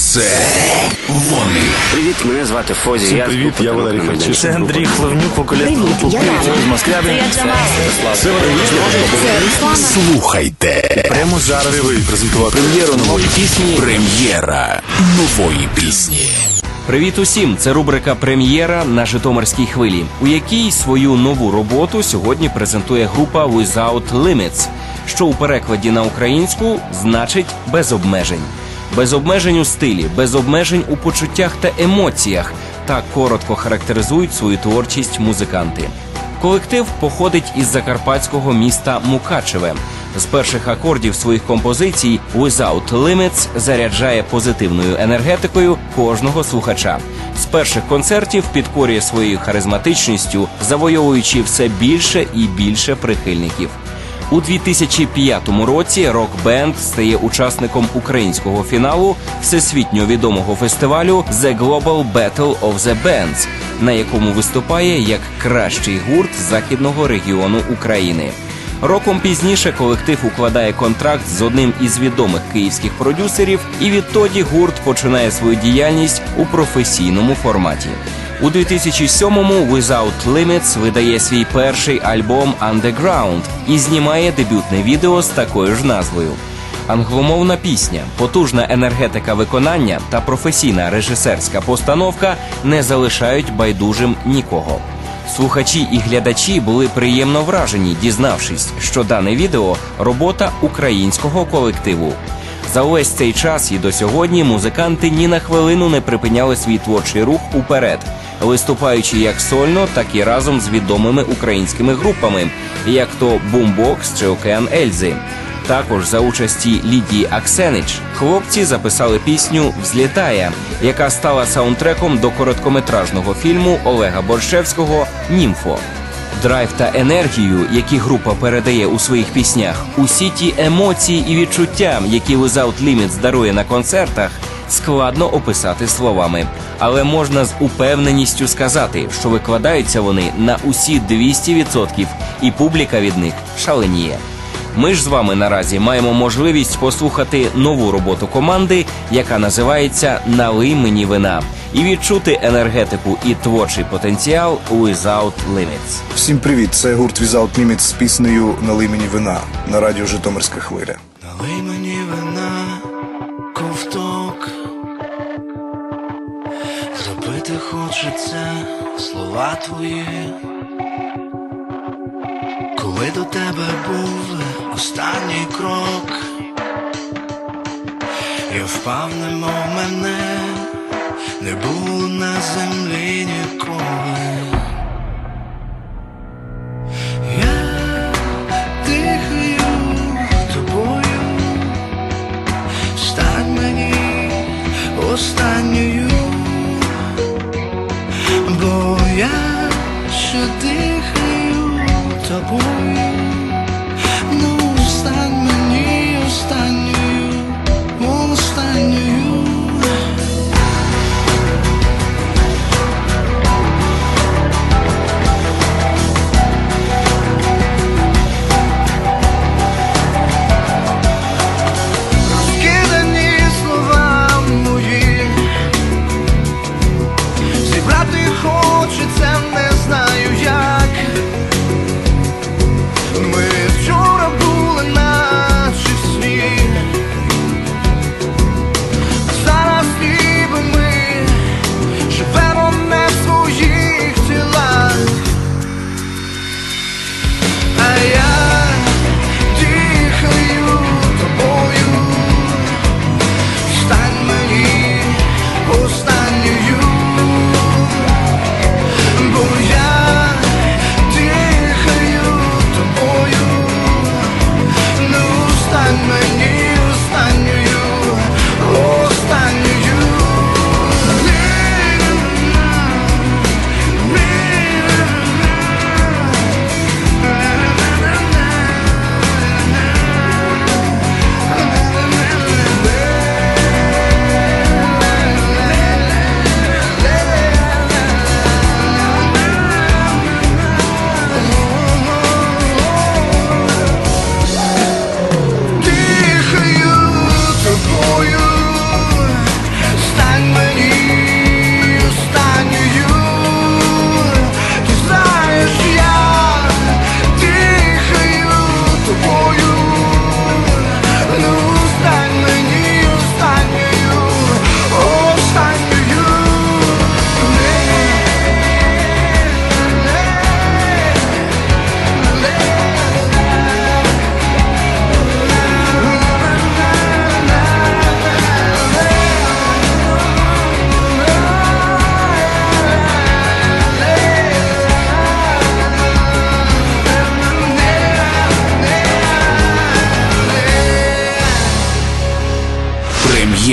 Це вони. Привіт, мене звати Фозі. я Привіт, я Валерій «Тернопіль Харчишин». Це. Андрій Хлевнюк, вокаліст Привіт, я «Привіт» Ляна. з Москви. Це я Джамал. Це Валерій Слухайте. Прямо зараз ви презентувати прем'єру нової пісні. Прем'єра нової пісні. Привіт усім! Це рубрика Прем'єра на Житомирській хвилі, у якій свою нову роботу сьогодні презентує група Without Limits, що у перекладі на українську значить без обмежень. Без обмежень у стилі, без обмежень у почуттях та емоціях. Так коротко характеризують свою творчість музиканти. Колектив походить із закарпатського міста Мукачеве. З перших акордів своїх композицій Without Limits заряджає позитивною енергетикою кожного слухача. З перших концертів підкорює своєю харизматичністю, завойовуючи все більше і більше прихильників. У 2005 році рок-бенд стає учасником українського фіналу всесвітньо відомого фестивалю The Global Battle of the Bands, на якому виступає як кращий гурт західного регіону України. Роком пізніше колектив укладає контракт з одним із відомих київських продюсерів, і відтоді гурт починає свою діяльність у професійному форматі. У 2007-му Without Limits видає свій перший альбом Underground і знімає дебютне відео з такою ж назвою. Англомовна пісня, потужна енергетика виконання та професійна режисерська постановка не залишають байдужим нікого. Слухачі і глядачі були приємно вражені, дізнавшись, що дане відео робота українського колективу. За увесь цей час і до сьогодні музиканти ні на хвилину не припиняли свій творчий рух уперед, виступаючи як сольно, так і разом з відомими українськими групами, як то Бумбокс чи Океан Ельзи. Також за участі Лідії Аксенич хлопці записали пісню Взлітає, яка стала саундтреком до короткометражного фільму Олега Борщевського Німфо. Драйв та енергію, які група передає у своїх піснях, усі ті емоції і відчуття, які Without Limits дарує на концертах, складно описати словами. Але можна з упевненістю сказати, що викладаються вони на усі 200%, і публіка від них шаленіє. Ми ж з вами наразі маємо можливість послухати нову роботу команди, яка називається Налий мені вина, і відчути енергетику і творчий потенціал Without Limits. Всім привіт! Це гурт Without Limits з піснею Налий мені вина на радіо Житомирська хвиля. Хочеться слова твої. Коли до тебе був останній крок Я впав, немов мене не було на землі ніколи. Я ще дихаю тобою,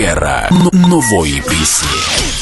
Ера нової пісні.